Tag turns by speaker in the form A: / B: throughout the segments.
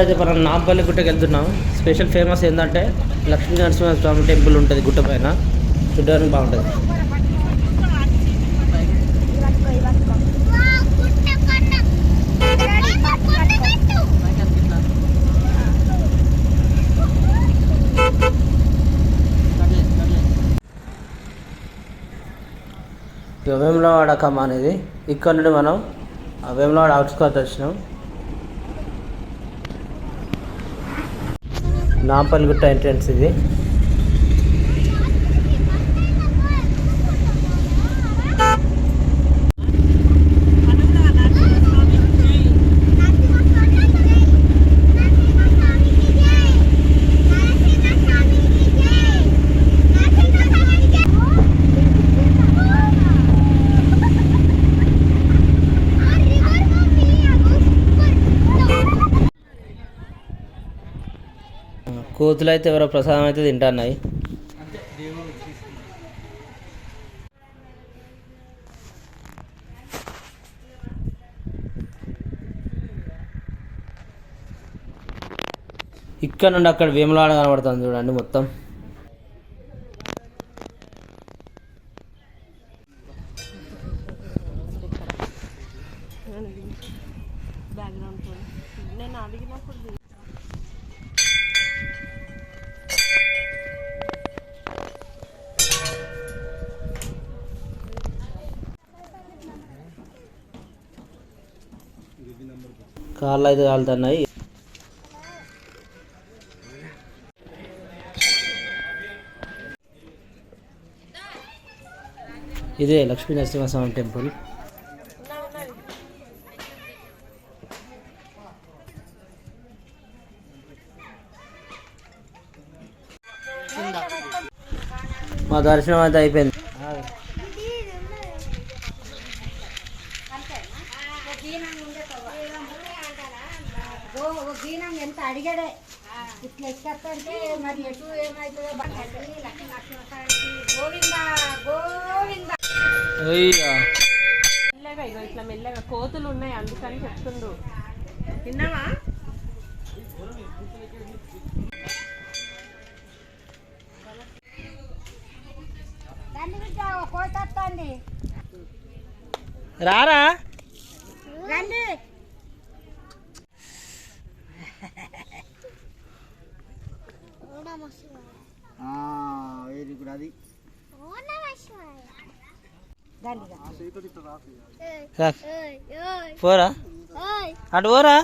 A: ఇప్పుడైతే మనం నాంపల్లి గుట్టకి వెళ్తున్నాం. స్పెషల్ ఫేమస్ ఏంటంటే లక్ష్మీ నరసింహస్వామి టెంపుల్ ఉంటుంది గుట్ట పైన. చూడడానికి బాగుంటుంది. ఇక వేములవాడ కమ్మ అనేది. ఇక్కడ నుండి మనం ఆ వేములవాడ అవుట్స్కట్ వచ్చినాం. నాంపల్లి గుట్ట ఎంట్రన్స్ కోతులు అయితే ఎవరో ప్రసాదం అయితే తింటున్నాయి. ఇక్కడ నుండి అక్కడ వేములాడ కనబడుతుంది చూడండి మొత్తం.
B: నేను అడిగినప్పుడు
A: కాళ్ళు అయితే కాలుతున్నాయి. ఇదే లక్ష్మీ నరసింహస్వామి టెంపుల్. మా దర్శనం అయితే అయిపోయింది.
C: గీనం ఎంత అడిగాడే? ఇట్లా ఎక్కేస్తుంటే మరి ఎటు ఏమవుతుందో గోవింద గోవింద.
A: అయ్యా.
B: మెల్లగా ఇగో ఇట్లా మెల్లగా కోతులు ఉన్నాయి అందుకని చెప్తుండ్రు
C: బిడ్డ కోత
A: రారా?
C: రండి.
D: వెరీ గుడ్ అది.
A: పోరా? అటు పోరా?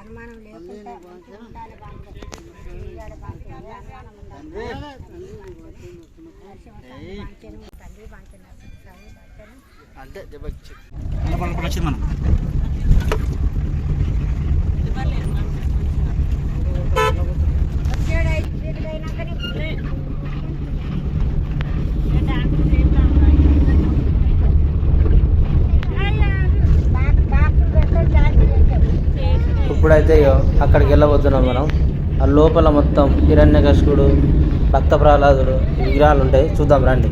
C: అనుమానం లేకుండా మంచిగా
A: ఇప్పుడైతే అక్కడికి వెళ్ళబోతున్నాం మనం. ఆ లోపల మొత్తం హిరణ్యకశుడు భక్త ప్రహ్లాదుడు విగ్రహాలు ఉంటాయి. చూద్దాం రండి.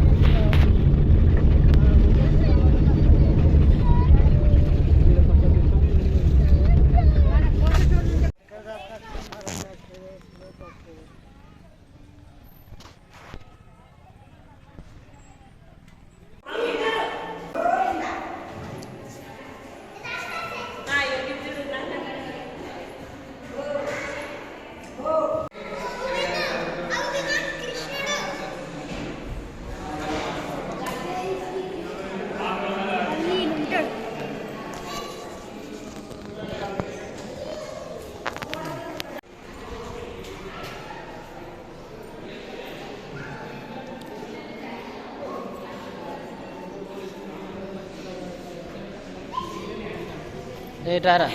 A: ఏటారా?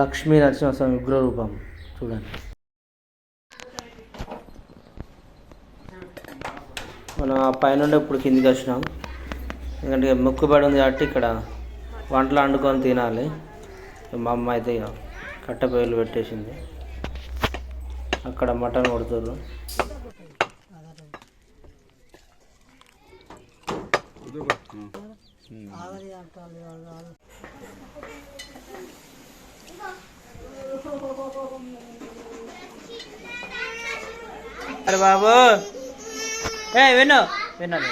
A: లక్ష్మీ నరసింహస్వామి ఉగ్రరూపం. చూడండి. మనం ఆ పైన ఇప్పుడు కిందికి వచ్చినాం. ఎందుకంటే మొక్కుబడి ఉంది కాబట్టి ఇక్కడ వంటలు వండుకొని తినాలి. మా అమ్మ అయితే ఇక కట్టె పెట్టేసింది. అక్కడ మటన్ కొడుతుర్రు. అరే బాబు. ఏ విను విన్నాను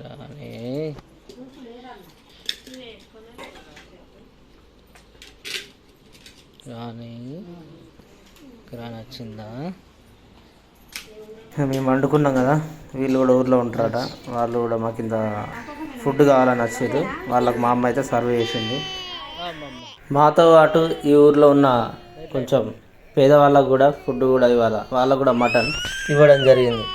A: రాని రాని వచ్చిందా మేము వండుకున్నాం కదా వీళ్ళు కూడా ఊర్లో ఉంటారట. వాళ్ళు కూడా మాకు ఇంత ఫుడ్ కావాలని వచ్చారు. వాళ్ళకి మా అమ్మ అయితే సర్వ్ చేసింది. మాతో పాటు ఈ ఊర్లో ఉన్న కొంచెం పేదవాళ్ళకు కూడా ఫుడ్ కూడా ఇవ్వాలి? వాళ్ళకు కూడా మటన్ ఇవ్వడం జరిగింది.